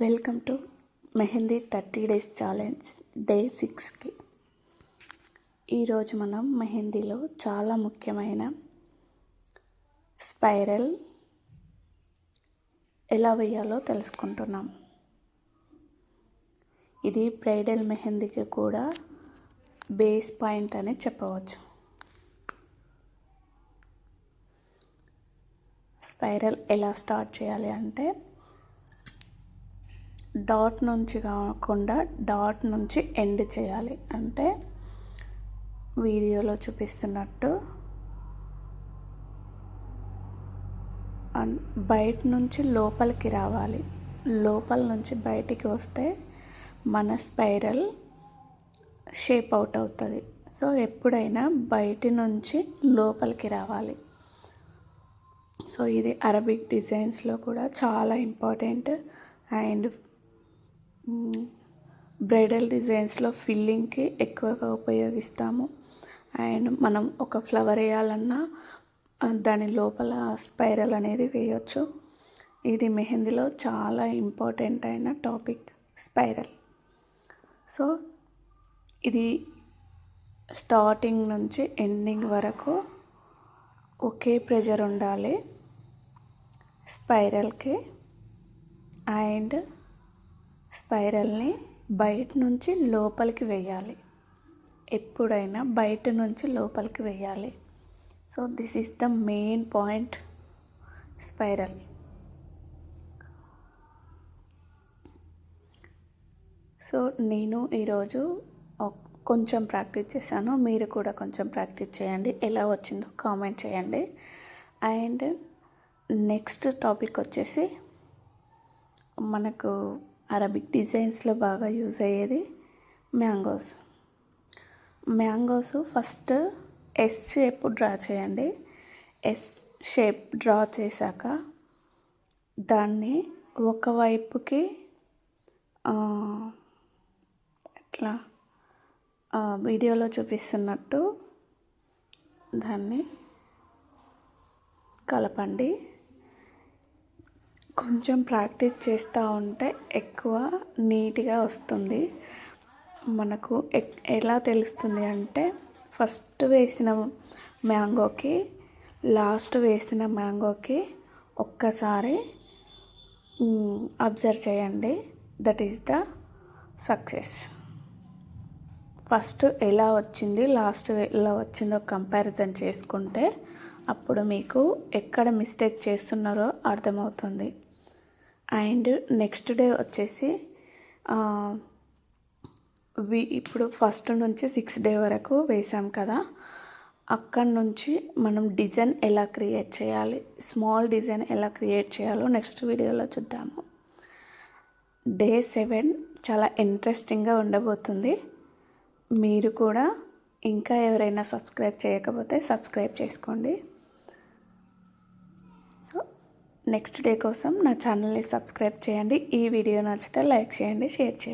Welcome to mehndi thirty days challenge day సిక్స్కి. ఈరోజు మనం మెహందీలో చాలా ముఖ్యమైన స్పైరల్ ఎలా వేయాలో తెలుసుకుంటున్నాం. ఇది బ్రైడల్ మెహందీకి కూడా బేస్ పాయింట్ అని చెప్పవచ్చు. స్పైరల్ ఎలా స్టార్ట్ చేయాలి అంటే డాట్ నుంచి కాకుండా డాట్ నుంచి ఎండ్ చేయాలి. అంటే వీడియోలో చూపిస్తున్నట్టు బయట నుంచి లోపలికి రావాలి. లోపల నుంచి బయటికి వస్తే మన స్పైరల్ షేప్ అవుట్ అవుతుంది. సో ఎప్పుడైనా బయటి నుంచి లోపలికి రావాలి. సో ఇది అరబిక్ డిజైన్స్లో కూడా చాలా ఇంపార్టెంట్ అండ్ బ్రైడల్ డిజైన్స్లో ఫిల్లింగ్కి ఎక్కువగా ఉపయోగిస్తాము. అండ్ మనం ఒక ఫ్లవర్ వేయాలన్నా దాని లోపల స్పైరల్ అనేది వేయొచ్చు. ఇది మెహందీలో చాలా ఇంపార్టెంట్ అయిన టాపిక్ స్పైరల్. సో ఇది స్టార్టింగ్ నుంచి ఎండింగ్ వరకు ఒకే ప్రెజర్ ఉండాలి స్పైరల్కి. అండ్ స్పైరల్ని బయట నుంచి లోపలికి వేయాలి. ఎప్పుడైనా బయట నుంచి లోపలికి వేయాలి. So this is the main point spiral. So నేను ఈరోజు కొంచెం ప్రాక్టీస్ చేశాను. మీరు కూడా కొంచెం ప్రాక్టీస్ చేయండి. ఎలా వచ్చిందో కామెంట్ చేయండి. అండ్ నెక్స్ట్ టాపిక్ వచ్చేసి మనకు అరబిక్ డిజైన్స్లో బాగా యూజ్ అయ్యేది mangoes. Mangoes first S shape draw చేయండి. ఎస్ షేప్ డ్రా చేశాక దాన్ని ఒకవైపుకి ఎట్లా వీడియోలో చూపిస్తున్నట్టు దాన్ని కలపండి. కొంచెం ప్రాక్టీస్ చేస్తూ ఉంటే ఎక్కువ నీట్గా వస్తుంది. మనకు ఎలా తెలుస్తుంది అంటే ఫస్ట్ వేసిన మ్యాంగోకి లాస్ట్ వేసిన మ్యాంగోకి ఒక్కసారి అబ్జర్వ్ చేయండి. That is the success. First ఎలా వచ్చింది లాస్ట్ ఎలా వచ్చిందో కంపారిజన్ చేసుకుంటే అప్పుడు మీకు ఎక్కడ మిస్టేక్ చేస్తున్నారో అర్థమవుతుంది. అండ్ నెక్స్ట్ డే వచ్చేసి వి ఇప్పుడు ఫస్ట్ నుంచి సిక్స్ డే వరకు వేసాం కదా. అక్కడి నుంచి మనం డిజైన్ ఎలా క్రియేట్ చేయాలి స్మాల్ డిజైన్ ఎలా క్రియేట్ చేయాలో నెక్స్ట్ వీడియోలో చూద్దాము. డే సెవెన్ చాలా ఇంట్రెస్టింగ్గా ఉండబోతుంది. మీరు కూడా ఇంకా ఎవరైనా సబ్స్క్రైబ్ చేయకపోతే సబ్స్క్రైబ్ చేసుకోండి. నెక్స్ట్ డే కోసం నా ఛానల్ని సబ్స్క్రైబ్ చేయండి. ఈ వీడియో నచ్చితే లైక్ చేయండి షేర్ చేయండి.